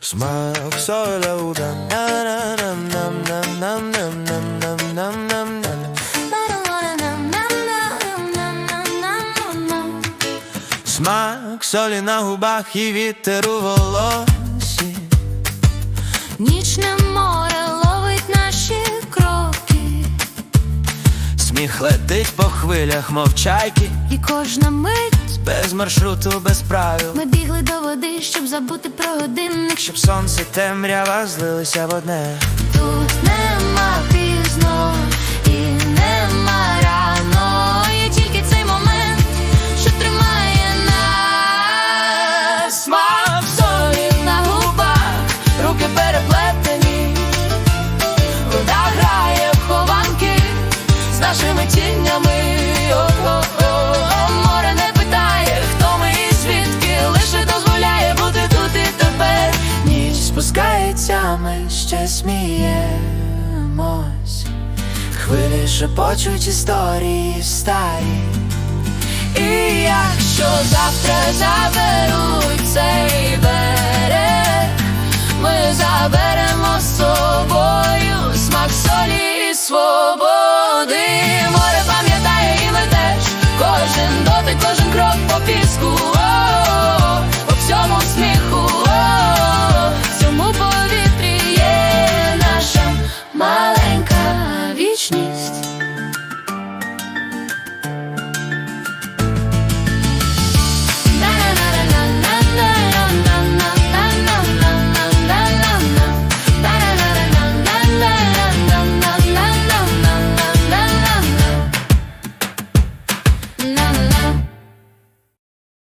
Смак соляуда. На-на-на-на-на-на-на-на-на-на. Смак солі на губах і вітер у волосі. Нічне море ловить наші кроки, Сміх летить по хвилях, мов чайки, і кожна мить без маршруту, без правил. ми бігли до води, щоб забути про годинник. Щоб сонце темрява злилися в одне. Тут нема пізно і нема рано. Є тільки цей момент, що тримає нас. Смак солі на губах, руки переплетені, вода грає в хованки з нашими тінями. танцями ще сміємось, хвилі шепочуть історії старі. І якщо завтра заберуть цей берег, ми заберемо з собою смак солі і свободи. Море пам'ятає і ми теж кожен дотик, кожен крок по піску. no na